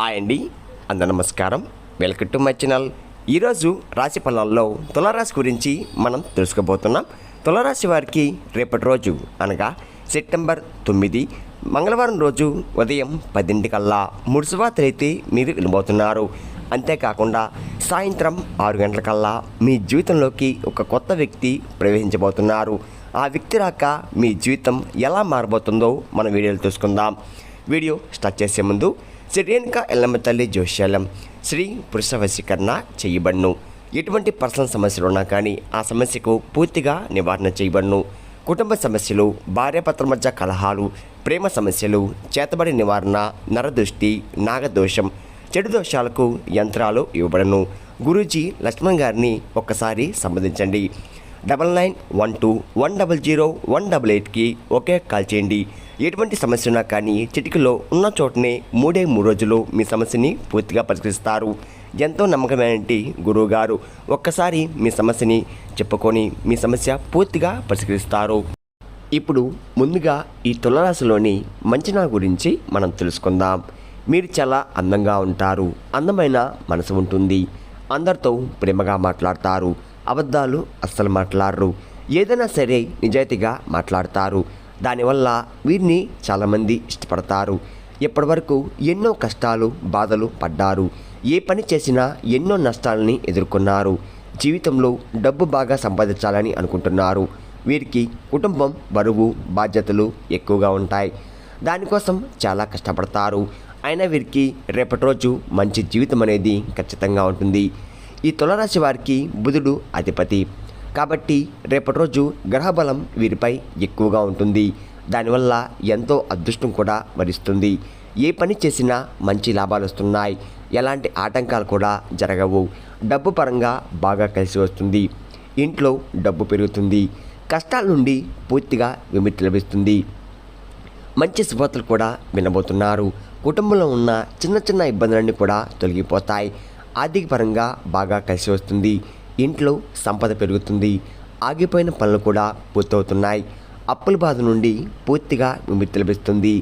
Hi అండి. అందరు నమస్కారం. Welcome to my channel. ఈరోజు రాశి ఫలాల్లో తులారాశి గురించి మనం తెలుసుకోబోతున్నాం. తులారాశి వారికి రేపటి రోజు అనగా సెప్టెంబర్ తొమ్మిది మంగళవారం రోజు ఉదయం పదింటికల్లా అయితే మీరు వెళ్ళబోతున్నారు అంతేకాకుండా సాయంత్రం ఆరు గంటలకల్లా మీ జీవితంలోకి ఒక కొత్త వ్యక్తి ప్రవేశించబోతున్నారు. ఆ వ్యక్తి రాక మీ జీవితం ఎలా మారబోతుందో మన వీడియోలు తెలుసుకుందాం. వీడియో స్టార్ట్ చేసే ముందు శ్రీ ఎల్లమ్మ తల్లి జోష్యాలం శ్రీ పురుష వశీకరణ చేయబడును ఎటువంటి పర్సనల్ సమస్యలు ఉన్నా కానీ ఆ సమస్యకు పూర్తిగా నివారణ చేయబడును కుటుంబ సమస్యలు భార్యాభర్తల మధ్య కలహాలు ప్రేమ సమస్యలు చేతబడి నివారణ నరదృష్టి నాగదోషం చెడు దోషాలకు యంత్రాలు ఇవ్వబడను గురూజీ లక్ష్మణ్ గారిని ఒక్కసారి సంప్రదించండి double nine one two one double zero one double ఎయిట్కి ఒకే కాల్ చేయండి ఎటువంటి సమస్య ఉన్నా కానీ చిటికలో ఉన్న చోటనే మూడే మూడు రోజులు మీ సమస్యని పూర్తిగా పరిష్కరిస్తారు. ఎంతో నమ్మకమైనటి గురువు గారు ఒక్కసారి మీ సమస్యని చెప్పుకొని మీ సమస్య పూర్తిగా పరిష్కరిస్తారు. ఇప్పుడు ముందుగా ఈ తులరాశిలోని మంచినా గురించి మనం తెలుసుకుందాం. మీరు చాలా అందంగా ఉంటారు అందమైన మనసు ఉంటుంది అందరితో ప్రేమగా మాట్లాడతారు అబద్ధాలు అస్సలు మాట్లాడరు ఏదైనా సరే నిజాయితీగా మాట్లాడతారు దానివల్ల వీరిని చాలామంది ఇష్టపడతారు. ఇప్పటివరకు ఎన్నో కష్టాలు బాధలు పడ్డారు. ఏ పని చేసినా ఎన్నో నష్టాలని ఎదుర్కొన్నారు. జీవితంలో డబ్బు బాగా సంపాదించాలని అనుకుంటున్నారు. వీరికి కుటుంబం బరువు బాధ్యతలు ఎక్కువగా ఉంటాయి. దానికోసం చాలా కష్టపడతారు. అయినా వీరికి రేపటి రోజు మంచి జీవితం అనేది ఖచ్చితంగా ఉంటుంది. ఈ తులరాశి వారికి బుధుడు అధిపతి. కాబట్టి రేపటి రోజు గ్రహబలం వీరిపై ఎక్కువగా ఉంటుంది. దానివల్ల ఎంతో అదృష్టం కూడా వరిస్తుంది. ఏ పని చేసినా మంచి లాభాలు వస్తున్నాయి. ఎలాంటి ఆటంకాలు కూడా జరగవు. డబ్బు పరంగా బాగా కలిసి వస్తుంది. ఇంట్లో డబ్బు పెరుగుతుంది. కష్టాల నుండి పూర్తిగా విముక్తి లభిస్తుంది. మంచి శుభతలు కూడా వినబోతున్నారు. కుటుంబంలో ఉన్న చిన్న చిన్న ఇబ్బందులన్నీ కూడా తొలగిపోతాయి. ఆర్థిక పరంగా బాగా కలిసి వస్తుంది. ఇంట్లో సంపద పెరుగుతుంది ఆగిపోయిన పనులు కూడా పూర్తవుతున్నాయి. అప్పుల బాధ నుండి పూర్తిగా విముక్తి లభిస్తుంది.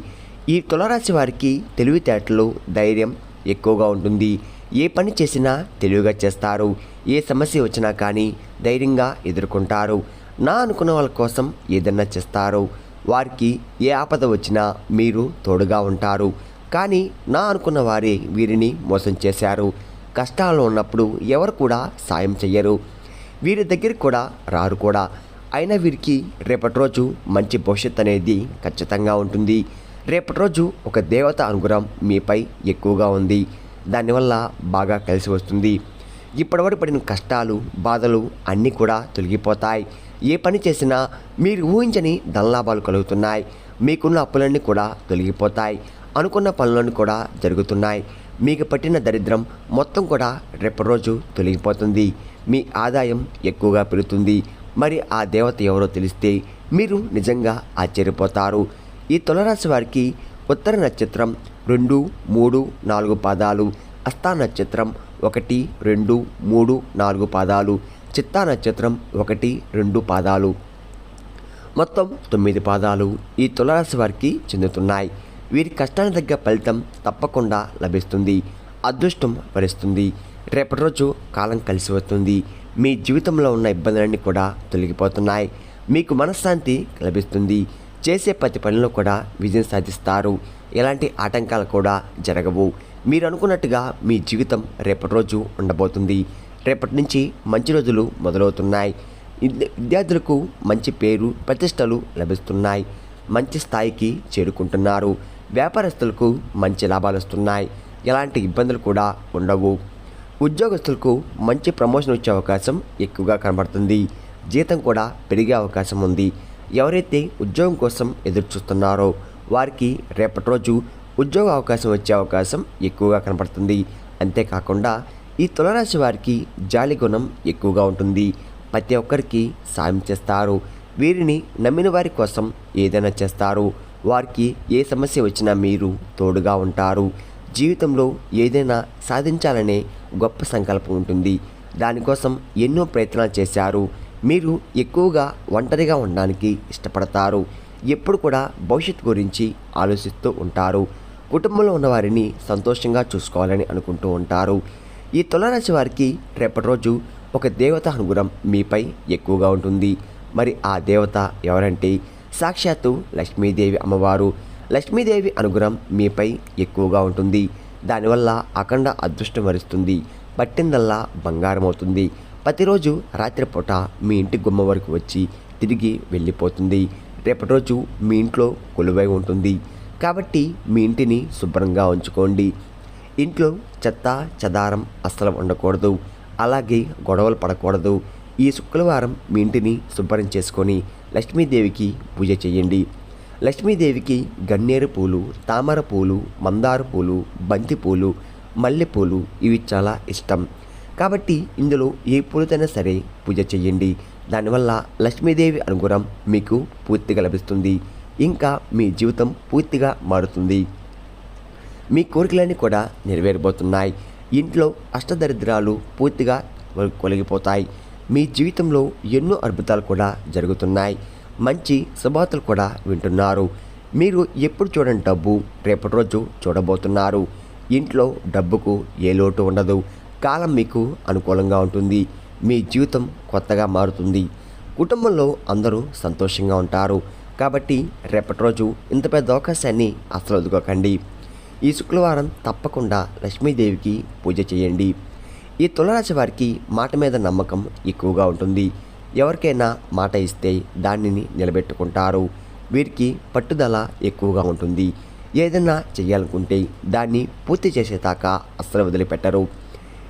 ఈ తులరాశి వారికి తెలివితేటలు ధైర్యం ఎక్కువగా ఉంటుంది. ఏ పని చేసినా తెలివిగా చేస్తారు. ఏ సమస్య వచ్చినా కానీ ధైర్యంగా ఎదుర్కొంటారు. నా అనుకున్న వాళ్ళ కోసం ఏదన్నా చేస్తారు. వారికి ఏ ఆపద వచ్చినా మీరు తోడుగా ఉంటారు. కానీ నా అనుకున్న వారే వీరిని మోసం చేశారు. కష్టాల్లో ఉన్నప్పుడు ఎవరు కూడా సాయం చెయ్యరు. వీరి దగ్గరికి కూడా రారు కూడా. అయినా వీరికి రేపటి రోజు మంచి భవిష్యత్ అనేది ఖచ్చితంగా ఉంటుంది. రేపటి రోజు ఒక దేవత అనుగ్రహం మీపై ఎక్కువగా ఉంది. దానివల్ల బాగా కలిసి వస్తుంది. ఇప్పటివరకు పడిన కష్టాలు బాధలు అన్నీ కూడా తొలగిపోతాయి. ఏ పని చేసినా మీరు ఊహించని ధనలాభాలు కలుగుతున్నాయి. మీకున్న అప్పులన్నీ కూడా తొలగిపోతాయి. అనుకున్న పనులన్నీ కూడా జరుగుతున్నాయి. మీకు పట్టిన దరిద్రం మొత్తం కూడా రేపటి రోజు తొలగిపోతుంది. మీ ఆదాయం ఎక్కువగా పెరుగుతుంది. మరి ఆ దేవత ఎవరో తెలిస్తే మీరు నిజంగా ఆశ్చర్యపోతారు. ఈ తులరాశి వారికి ఉత్తర నక్షత్రం రెండు మూడు నాలుగు పాదాలు అస్థా నక్షత్రం ఒకటి రెండు మూడు నాలుగు పాదాలు చిత్తా నక్షత్రం ఒకటి రెండు పాదాలు. మొత్తం తొమ్మిది పాదాలు ఈ తులరాశి వారికి చెందుతున్నాయి. వీరి కష్టానికి తగ్గ ఫలితం తప్పకుండా లభిస్తుంది. అదృష్టం వరిస్తుంది. రేపటి రోజు కాలం కలిసి వస్తుంది. మీ జీవితంలో ఉన్న ఇబ్బందులన్నీ కూడా తొలగిపోతున్నాయి. మీకు మనశ్శాంతి లభిస్తుంది. చేసే ప్రతి పనిలో కూడా విజయం సాధిస్తారు. ఎలాంటి ఆటంకాలు కూడా జరగవు. మీరు అనుకున్నట్టుగా మీ జీవితం రేపటి రోజు ఉండబోతుంది. రేపటి నుంచి మంచి రోజులు మొదలవుతున్నాయి. విద్యార్థులకు మంచి పేరు ప్రతిష్టలు లభిస్తున్నాయి. మంచి స్థాయికి చేరుకుంటున్నారు. వ్యాపారస్తులకు మంచి లాభాలు వస్తున్నాయి. ఎలాంటి ఇబ్బందులు కూడా ఉండవు. ఉద్యోగస్తులకు మంచి ప్రమోషన్ వచ్చే అవకాశం ఎక్కువగా కనబడుతుంది. జీతం కూడా పెరిగే అవకాశం ఉంది. ఎవరైతే ఉద్యోగం కోసం ఎదురు చూస్తున్నారో వారికి రేపటి రోజు ఉద్యోగ అవకాశం వచ్చే అవకాశం ఎక్కువగా కనబడుతుంది. అంతేకాకుండా ఈ తులరాశి వారికి జాలి గుణం ఎక్కువగా ఉంటుంది. ప్రతి ఒక్కరికి సాయం చేస్తారు. వీరిని నమ్మిన వారి కోసం ఏదైనా చేస్తారు. వారికి ఏ సమస్య వచ్చినా మీరు తోడుగా ఉంటారు. జీవితంలో ఏదైనా సాధించాలనే గొప్ప సంకల్పం ఉంటుంది. దానికోసం ఎన్నో ప్రయత్నాలు చేశారు. మీరు ఎక్కువగా ఒంటరిగా ఉండడానికి ఇష్టపడతారు. ఎప్పుడు కూడా భవిష్యత్తు గురించి ఆలోచిస్తూ ఉంటారు. కుటుంబంలో ఉన్న వారిని సంతోషంగా చూసుకోవాలని అనుకుంటూ ఉంటారు. ఈ తులారాశి వారికి రేపటి రోజు ఒక దేవత అనుగుణం మీపై ఎక్కువగా ఉంటుంది. మరి ఆ దేవత ఎవరంటే సాక్షాత్తు లక్ష్మీదేవి అమ్మవారు. లక్ష్మీదేవి అనుగ్రహం మీపై ఎక్కువగా ఉంటుంది. దానివల్ల అఖండ అదృష్టం వరిస్తుంది. పట్టిందల్లా బంగారం అవుతుంది ప్రతిరోజు రాత్రిపూట మీ ఇంటి గుమ్మ వరకు వచ్చి తిరిగి వెళ్ళిపోతుంది. రేపటి రోజు మీ ఇంట్లో కొలువై ఉంటుంది. కాబట్టి మీ ఇంటిని శుభ్రంగా ఉంచుకోండి. ఇంట్లో చెత్త చెదారం అస్సలు ఉండకూడదు అలాగే గొడవలు పడకూడదు. ఈ శుక్రవారం మీ ఇంటిని శుభ్రం చేసుకొని లక్ష్మీదేవికి పూజ చేయండి. లక్ష్మీదేవికి గన్నేరు పూలు తామర పూలు మందార పూలు బంతి పూలు మల్లెపూలు ఇవి చాలా ఇష్టం. కాబట్టి ఇందులో ఏ పూలతైనా సరే పూజ చేయండి. దానివల్ల లక్ష్మీదేవి అనుగ్రహం మీకు పూర్తిగా లభిస్తుంది. ఇంకా మీ జీవితం పూర్తిగా మారుతుంది. మీ కోరికలన్నీ కూడా నెరవేరబోతున్నాయి. ఇంట్లో అష్టదరిద్రాలు పూర్తిగా కొలిగిపోతాయి. మీ జీవితంలో ఎన్నో అద్భుతాలు కూడా జరుగుతున్నాయి. మంచి శుభార్తలు కూడా వింటున్నారు. మీరు ఎప్పుడు చూడని డబ్బు రేపటి రోజు చూడబోతున్నారు. ఇంట్లో డబ్బుకు ఏ లోటు ఉండదు. కాలం మీకు అనుకూలంగా ఉంటుంది. మీ జీవితం కొత్తగా మారుతుంది. కుటుంబంలో అందరూ సంతోషంగా ఉంటారు. కాబట్టి రేపటి రోజు ఇంత పెద్ద అవకాశాన్ని అసలు వదుకోకండి ఈ శుక్రవారం తప్పకుండా లక్ష్మీదేవికి పూజ చేయండి. ఈ తులరాశి వారికి మాట మీద నమ్మకం ఎక్కువగా ఉంటుంది. ఎవరికైనా మాట ఇస్తే దానిని నిలబెట్టుకుంటారు. వీరికి పట్టుదల ఎక్కువగా ఉంటుంది. ఏదైనా చేయాలనుకుంటే దాన్ని పూర్తి చేసేదాకా అస్సలు వదిలిపెట్టరు.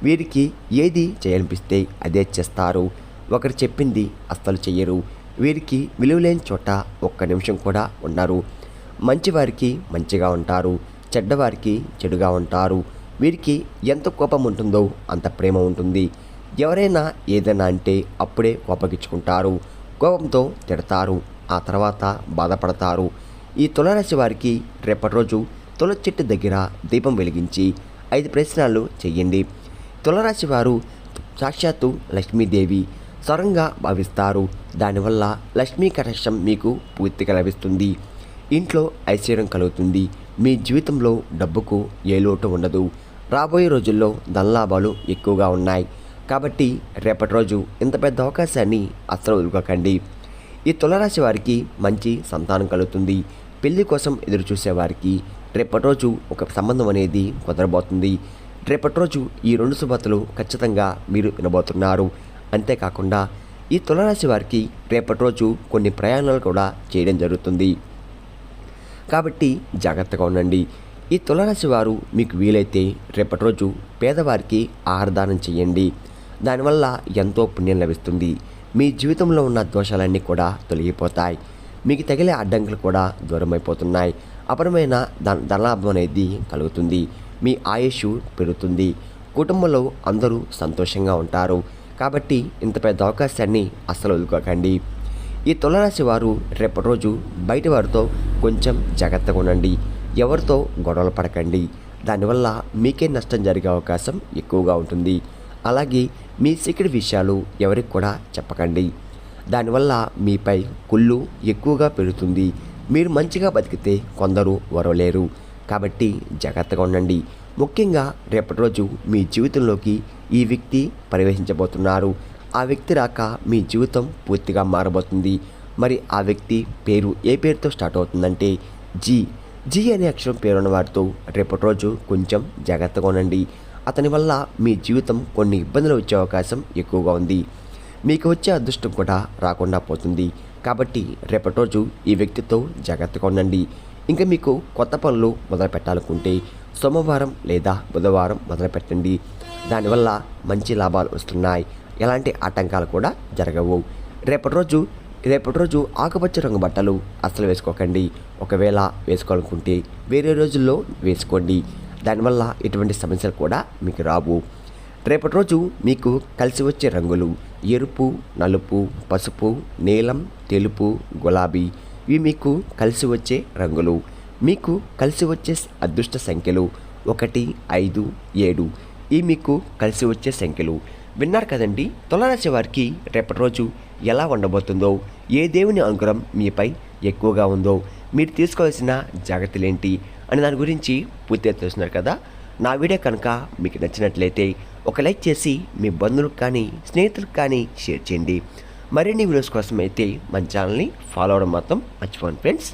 వీరికి ఏది చేయాలనిపిస్తే అదే చేస్తారు. ఒకరు చెప్పింది అస్సలు చెయ్యరు. వీరికి విలువలేని చోట ఒక్క నిమిషం కూడా ఉండరు. మంచివారికి మంచిగా ఉంటారు. చెడ్డవారికి చెడుగా ఉంటారు. వీరికి ఎంత కోపం ఉంటుందో అంత ప్రేమ ఉంటుంది. ఎవరైనా ఏదైనా అంటే అప్పుడే కోపగించుకుంటారు. కోపంతో తిడతారు. ఆ తర్వాత బాధపడతారు. ఈ తులరాశి వారికి రేపటి రోజు తుల చెట్టు దగ్గర దీపం వెలిగించి ఐదు ప్రశ్నలు చెయ్యండి. తులరాశి వారు సాక్షాత్తు లక్ష్మీదేవి స్వరంగా భావిస్తారు. దానివల్ల లక్ష్మీ కటాక్షం మీకు పూర్తిగా లభిస్తుంది. ఇంట్లో ఐశ్వర్యం కలుగుతుంది. మీ జీవితంలో డబ్బుకు ఏ లోటు ఉండదు. రాబోయే రోజుల్లో ధనలాభాలు ఎక్కువగా ఉన్నాయి. కాబట్టి రేపటి రోజు ఇంత పెద్ద అవకాశాన్ని అస్సలు వదులుకోకండి ఈ తులరాశి వారికి మంచి సంతానం కలుగుతుంది. పెళ్ళి కోసం ఎదురు చూసేవారికి రేపటి రోజు ఒక సంబంధం అనేది కుదరబోతుంది. రేపటి రోజు ఈ రెండు శుభతలు ఖచ్చితంగా మీరు వినబోతున్నారు. అంతేకాకుండా ఈ తులరాశి వారికి రేపటి రోజు కొన్ని ప్రయాణాలు కూడా చేయడం జరుగుతుంది. కాబట్టి జాగ్రత్తగా ఉండండి. ఈ తులరాశి వారు మీకు వీలైతే రేపటి రోజు పేదవారికి ఆహారదానం చేయండి. దానివల్ల ఎంతో పుణ్యం లభిస్తుంది. మీ జీవితంలో ఉన్న దోషాలన్నీ కూడా తొలగిపోతాయి. మీకు తగిలే అడ్డంకులు కూడా దూరమైపోతున్నాయి. అపరమైన ధన ధనలాభం అనేది కలుగుతుంది. మీ ఆయుష్ పెరుగుతుంది. కుటుంబంలో అందరూ సంతోషంగా ఉంటారు. కాబట్టి ఇంత పెద్ద అవకాశాన్ని అస్సలు వదులుకోకండి. ఈ తులరాశి వారు రేపటి రోజు బయట వారితో కొంచెం జాగ్రత్తగా ఉండండి. ఎవరితో గొడవలు పడకండి. దానివల్ల మీకే నష్టం జరిగే అవకాశం ఎక్కువగా ఉంటుంది. అలాగే మీ సీక్రెట్ విషయాలు ఎవరికి కూడా చెప్పకండి. దానివల్ల మీపై కుళ్ళు ఎక్కువగా పెరుగుతుంది. మీరు మంచిగా బతికితే కొందరు వరవలేరు కాబట్టి జాగ్రత్తగా ఉండండి. ముఖ్యంగా రేపటి రోజు మీ జీవితంలోకి ఈ వ్యక్తి ప్రవేశించబోతున్నారు. ఆ వ్యక్తి రాక మీ జీవితం పూర్తిగా మారబోతుంది. మరి ఆ వ్యక్తి పేరు ఏ పేరుతో స్టార్ట్ అవుతుందంటే జీ. జి అనే అక్షరం పేరున్న వారితో రేపటి రోజు కొంచెం జాగ్రత్తగా ఉండండి. అతని వల్ల మీ జీవితం కొన్ని ఇబ్బందులు వచ్చే అవకాశం ఎక్కువగా ఉంది. మీకు వచ్చే అదృష్టం కూడా రాకుండా పోతుంది. కాబట్టి రేపటి రోజు ఈ వ్యక్తితో జాగ్రత్తగా ఉండండి. ఇంకా మీకు కొత్త పనులు మొదలు పెట్టాలనుకుంటే సోమవారం లేదా బుధవారం మొదలు పెట్టండి దానివల్ల మంచి లాభాలు వస్తున్నాయి. ఎలాంటి ఆటంకాలు కూడా జరగవు. రేపటి రోజు రేపటి రోజు ఆకుపచ్చ రంగు బట్టలు అస్సలు వేసుకోకండి. ఒకవేళ వేసుకోవాలనుకుంటే వేరే రోజుల్లో వేసుకోండి. దానివల్ల ఎటువంటి సమస్యలు కూడా మీకు రావు. రేపటి రోజు మీకు కలిసి వచ్చే రంగులు ఎరుపు నలుపు పసుపు నీలం తెలుపు గులాబీ ఇవి మీకు కలిసి వచ్చే రంగులు. మీకు కలిసి వచ్చే అదృష్ట సంఖ్యలు ఒకటి ఐదు ఏడు ఇవి మీకు కలిసి వచ్చే సంఖ్యలు. విన్నారు కదండి? తులరాశి వారికి రేపటి రోజు ఎలా ఉండబోతుందో ఏ దేవుని అనుగ్రహం మీపై ఎక్కువగా ఉందో మీరు తీసుకోవాల్సిన జాగ్రత్తలేంటి అని దాని గురించి పూర్తిగా తెలుస్తున్నారు కదా. నా వీడియో కనుక మీకు నచ్చినట్లయితే ఒక లైక్ చేసి మీ బంధువులకు కానీ స్నేహితులకు కానీ షేర్ చేయండి. మరిన్ని వీడియోస్ కోసం అయితే మన ఛానల్ని ఫాలో అవడం మాత్రం మర్చిపోండి ఫ్రెండ్స్.